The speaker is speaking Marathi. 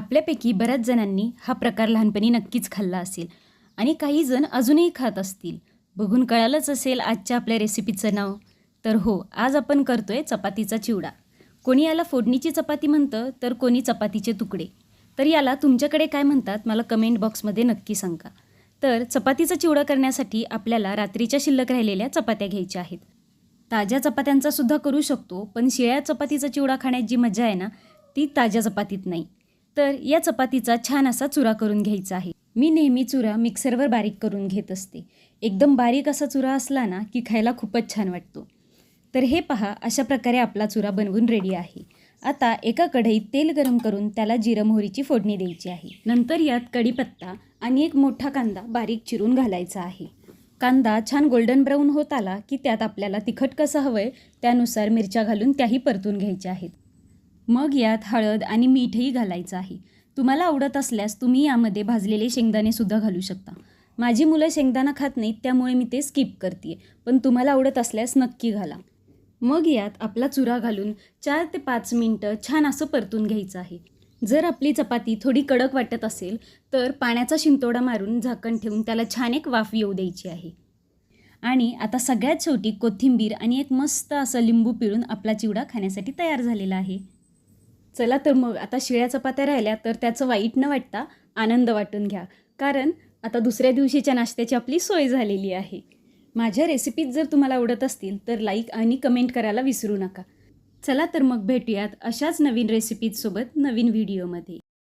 आपल्यापैकी बऱ्याच जणांनी हा प्रकार लहानपणी नक्कीच खाल्ला असेल. आणि काही जण अजूनही खात असतील. बघून कळालंच असेल आजच्या आपल्या रेसिपीचं नाव. तर हो आज आपण करतोय चपातीचा चिवडा. कोणी याला फोडणीची चपाती म्हणतं तर कोणी चपातीचे तुकडे. तर याला तुमच्याकडे काय म्हणतात मला कमेंट बॉक्समध्ये नक्की सांगा. तर चपातीचा चिवडा करण्यासाठी आपल्याला रात्रीच्या शिल्लक राहिलेल्या चपात्या घ्यायच्या आहेत. ताज्या चपात्यांचा सुद्धा करू शकतो पण शिळ्या चपातीचा चिवडा खाण्यात जी मजा आहे ना ती ताज्या चपातीत नाही. तर या चपातीचा छान असा चुरा करून घ्यायचा आहे. मी नेहमी चुरा मिक्सरवर बारीक करून घेत असते. एकदम बारीक असा चुरा असला ना की खायला खूपच छान वाटतो. तर हे पहा अशा प्रकारे आपला चुरा बनवून रेडी आहे. आता एका कढईत तेल गरम करून त्याला जिरं मोहरीची फोडणी द्यायची आहे. नंतर यात कढीपत्ता आणि एक मोठा कांदा बारीक चिरून घालायचा आहे. कांदा छान गोल्डन ब्राऊन होत आला की त्यात आपल्याला तिखट कसं हवं आहे त्यानुसार मिरच्या घालून त्याही परतून घ्यायच्या आहेत. मग यात हळद आणि मीठही घालायचं आहे. तुम्हाला आवडत असल्यास तुम्ही यामध्ये भाजलेले शेंगदाणे सुद्धा घालू शकता. माझी मुलं शेंगदाणा खात नाहीत त्यामुळे मी ते स्किप करते पण तुम्हाला आवडत असल्यास नक्की घाला. मग यात आपला चुरा घालून चार ते पाच मिनटं छान असं परतून घ्यायचं आहे. जर आपली चपाती थोडी कडक वाटत असेल तर पाण्याचा शिंतोडा मारून झाकण ठेवून त्याला छान एक वाफ येऊ द्यायची आहे. आणि आता सगळ्यात शेवटी कोथिंबीर आणि एक मस्त असं लिंबू पिळून आपला चिवडा खाण्यासाठी तयार झालेला आहे. चला तर मग आता शिळ्या चपात्या राहिल्या तर त्याचं वाईट न वाटता आनंद वाटून घ्या. कारण आता दुसऱ्या दिवशीच्या नाश्त्याची आपली सोय झालेली आहे. माझ्या रेसिपीज जर तुम्हाला आवडत असतील तर लाईक आणि कमेंट करायला विसरू नका. चला तर मग भेटूयात अशाच नवीन रेसिपीजसोबत नवीन व्हिडिओमध्ये